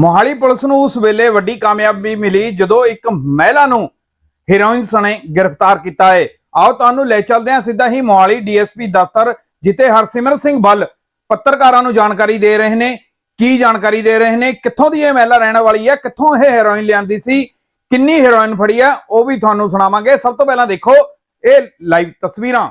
Mohali police ਨੂੰ ਉਸ ਵੇਲੇ ਵੱਡੀ ਕਾਮਯਾਬੀ ਮਿਲੀ ਜਦੋਂ ਇੱਕ ਮਹਿਲਾ ਨੂੰ ਹੀਰੋਇਨ ਸਣੇ ਗ੍ਰਿਫਤਾਰ ਕੀਤਾ ਹੈ। ਆਓ ਤੁਹਾਨੂੰ ਲੈ ਚੱਲਦੇ ਹਾਂ ਸਿੱਧਾ ਹੀ ਮੋਹਾਲੀ ਡੀਐਸਪੀ ਦਫ਼ਤਰ, ਜਿੱਥੇ ਹਰਸਿਮਰਨ ਸਿੰਘ ਬੱਲ ਪੱਤਰਕਾਰਾਂ ਨੂੰ ਜਾਣਕਾਰੀ ਦੇ ਰਹੇ ਨੇ। ਕੀ ਜਾਣਕਾਰੀ ਦੇ ਰਹੇ ਨੇ? ਕਿੱਥੋਂ ਦੀ ਇਹ ਮਹਿਲਾ ਰਹਿਣ ਵਾਲੀ ਹੈ? ਕਿੱਥੋਂ ਇਹ ਹੈਰੋਇਨ ਲਿਆਂਦੀ ਸੀ? ਕਿੰਨੀ ਹੀਰੋਇਨ ਫੜੀ ਹੈ? ਉਹ ਵੀ ਤੁਹਾਨੂੰ ਸੁਣਾਵਾਂਗੇ। ਸਭ ਤੋਂ ਪਹਿਲਾਂ ਦੇਖੋ ਇਹ ਲਾਈਵ ਤਸਵੀਰਾਂ।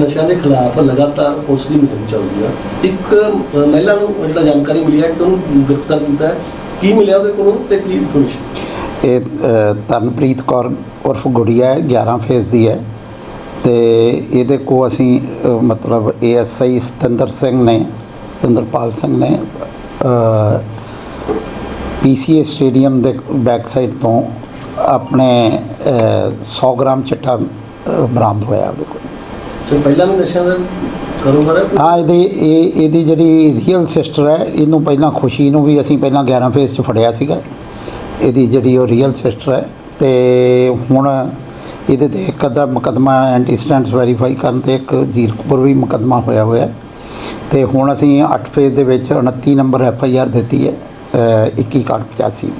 ਨਸ਼ਿਆਂ ਦੇ ਖਿਲਾਫ ਲਗਾਤਾਰ ਪੁਲਿਸ ਦੀ ਮੁਹਿੰਮ ਚੱਲਦੀ ਆ। ਇੱਕ ਮਹਿਲਾ ਨੂੰ ਜਿਹੜਾ ਜਾਣਕਾਰੀ ਮਿਲੀ ਹੈ ਕਿ ਉਹਨੂੰ ਗ੍ਰਿਫਤਾਰ ਕੀਤਾ ਹੈ। ਕੀ ਮਿਲਿਆ ਉਹਦੇ ਕੋਲੋਂ ਤੇ ਕੀ ਇਨਫੋਰਮੇਸ਼ਨ ਇਹ ਤਰਨਪ੍ਰੀਤ ਕੌਰ ਉਰਫ ਗੁੜੀਆ ਹੈ 11 ਫੇਜ਼ ਦੀ ਹੈ। ਤੇ ਇਹਦੇ ਕੋ ਅਸੀਂ ਅ, ਮਤਲਬ ਏਐਸਆਈ ਸਤਿੰਦਰ ਸਿੰਘ ਨੇ ਸਤਿੰਦਰਪਾਲ ਸਿੰਘ ਨੇ ਪੀਸੀਏ ਸਟੇਡੀਅਮ ਦੇ ਬੈਕ ਸਾਈਡ ਤੋਂ ਆਪਣੇ ਅ, 100 ਗ੍ਰਾਮ ਚਿੱਟਾ ਬਰਾਮਦ ਹੋਇਆ ਉਹਦੇ ਕੋਲ। ਸੋ ਪਹਿਲਾਂ ਵੀ ਨਸ਼ਿਆਂ ਦਾ ਕਾਰੋਬਾਰ ਹੈ? ਹਾਂ ਇਹਦੀ ਇਹ ਇਹਦੀ ਜਿਹੜੀ ਰੀਅਲ ਸਿਸਟਰ ਹੈ ਇਹਨੂੰ ਪਹਿਲਾਂ ਖੁਸ਼ੀ ਨੂੰ ਵੀ ਅਸੀਂ ਪਹਿਲਾਂ 11 ਫੇਸ 'ਚ ਫੜਿਆ ਸੀਗਾ। ਇਹਦੀ ਜਿਹੜੀ ਉਹ ਰੀਅਲ ਸਿਸਟਰ ਹੈ ਤੇ ਹੁਣ ਇਹਦੇ ਤੇ ਇੱਕ ਅੱਧਾ ਮੁਕੱਦਮਾ ਐਂਟੀਸਟੈਂਟਸ ਵੈਰੀਫਾਈ ਕਰਨ ਤੇ ਇੱਕ ਜੀਰਕਪੁਰ ਵੀ ਮੁਕੱਦਮਾ ਹੋਇਆ ਹੋਇਆ। ਹੈ। ਤੇ ਹੁਣ ਅਸੀਂ 8 ਫੇਸ ਦੇ ਵਿੱਚ 29 ਨੰਬਰ ਐਫ ਆਈ ਆਰ ਦਿੱਤੀ ਹੈ ਅ, 2185 ਦੀ।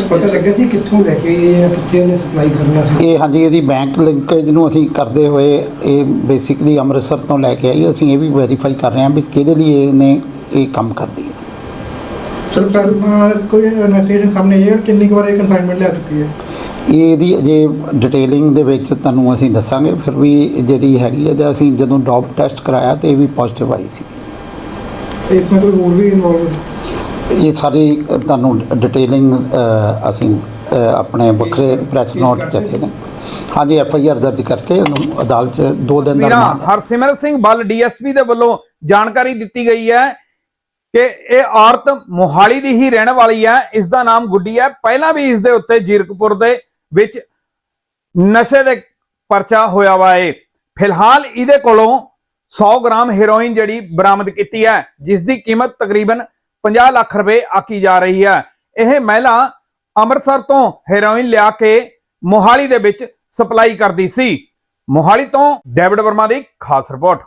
ਪਤਾ ਲੱਗਿਆ ਸੀ ਕਿੱਥੋਂ ਲੈ ਕੇ ਆਏ ਜਾਂ ਕਿੱਥੇ ਉਹਨੇ ਸਪਲਾਈ ਕਰਨਾ ਸੀ? ਇਹ ਹਾਂਜੀ ਇਹਦੀ ਬੈਂਕ ਲਿੰਕੇਜ ਨੂੰ ਅਸੀਂ ਕਰਦੇ ਹੋਏ ਇਹ ਬੇਸਿਕਲੀ ਅੰਮ੍ਰਿਤਸਰ ਤੋਂ ਲੈ ਕੇ ਆਈ ਅਸੀਂ ਇਹ ਵੀ ਵੈਰੀਫਾਈ ਕਰ ਰਹੇ ਹਾਂ ਵੀ ਕਿਹਦੇ ਲਈ ਇਹਨੇ ਇਹ ਕੰਮ ਕਰਦੀ ਹੈ ਸਰ ਸਰ ਕੋਈ ਨਸ਼ੇ ਦੇ ਸਾਹਮਣੇ ਇਹ ਕਿੰਨੀ ਵਾਰ ਇਹ ਕਨਸਾਈਨਮੈਂਟ ਲੈ ਚੁੱਕੀ ਹੈ? ਇਹ ਇਹਦੀ ਅਜੇ ਡਿਟੇਲਿੰਗ ਦੇ ਵਿੱਚ ਤੁਹਾਨੂੰ ਅਸੀਂ ਦੱਸਾਂਗੇ ਫਿਰ ਵੀ ਜਿਹੜੀ ਹੈਗੀ ਹੈ ਅਸੀਂ ਜਦੋਂ ਡੌਪ ਟੈਸਟ ਕਰਾਇਆ ਤੇ ਇਹ ਵੀ ਪੋਜ਼ਿਟਿਵ ਆਈ ਸੀ। ਇਸ ਵਿੱਚ ਕੋਈ ਹੋਰ ਵੀ ਇਨਵੋਲਵ ਇਹ ਸਾਰੀ ਤੁਹਾਨੂੰ ਡਿਟੇਲਿੰਗ ਅਸੀਂ ਆਪਣੇ ਵੱਖਰੇ ਪ੍ਰੈਸ ਨੋਟ ਦਿੱਤੇ ਨੇ। ਹਾਂਜੀ ਐਫ ਆਈ ਆਰ ਦਰਜ ਕਰਕੇ ਉਹਨੂੰ ਅਦਾਲਤ 'ਚ ਦੋ ਦਿਨ ਦਾ ਰਿਮਾਂਡ ਹਰਸਿਮਰਨ ਸਿੰਘ ਬੱਲ ਡੀਐਸਪੀ ਦੇ ਵੱਲੋਂ ਜਾਣਕਾਰੀ ਦਿੱਤੀ ਗਈ ਹੈ ਕਿ ਇਹ ਔਰਤ ਮੋਹਾਲੀ ਦੀ ਹੀ ਰਹਿਣ ਵਾਲੀ ਹੈ। ਇਸ ਦਾ ਨਾਮ ਗੁੱਡੀ ਹੈ। ਪਹਿਲਾਂ ਵੀ ਇਸ ਦੇ ਉੱਤੇ ਜੀਰਕਪੁਰ ਦੇ ਵਿੱਚ ਨਸ਼ੇ ਦੇ ਪਰਚਾ ਹੋਇਆ ਵਾ ਏ ਫਿਲਹਾਲ ਇਹਦੇ ਕੋਲੋਂ 100 ਗ੍ਰਾਮ ਹੈਰੋਇਨ ਜਿਹੜੀ ਬਰਾਮਦ ਕੀਤੀ ਹੈ ਜਿਸ ਦੀ ਕੀਮਤ ਤਕਰੀਬਨ 50 ਲੱਖ ਰੁਪਏ ਆਕੀ ਜਾ ਰਹੀ ਹੈ। ਇਹ ਮਹਿਲਾ ਅੰਮ੍ਰਿਤਸਰ ਤੋਂ ਹੈਰੋਇਨ ਲਿਆ ਕੇ ਮੋਹਾਲੀ ਦੇ ਵਿੱਚ ਸਪਲਾਈ ਕਰਦੀ ਸੀ। ਮੋਹਾਲੀ ਤੋਂ ਡੇਵਿਡ ਵਰਮਾ ਦੀ ਖਾਸ ਰਿਪੋਰਟ।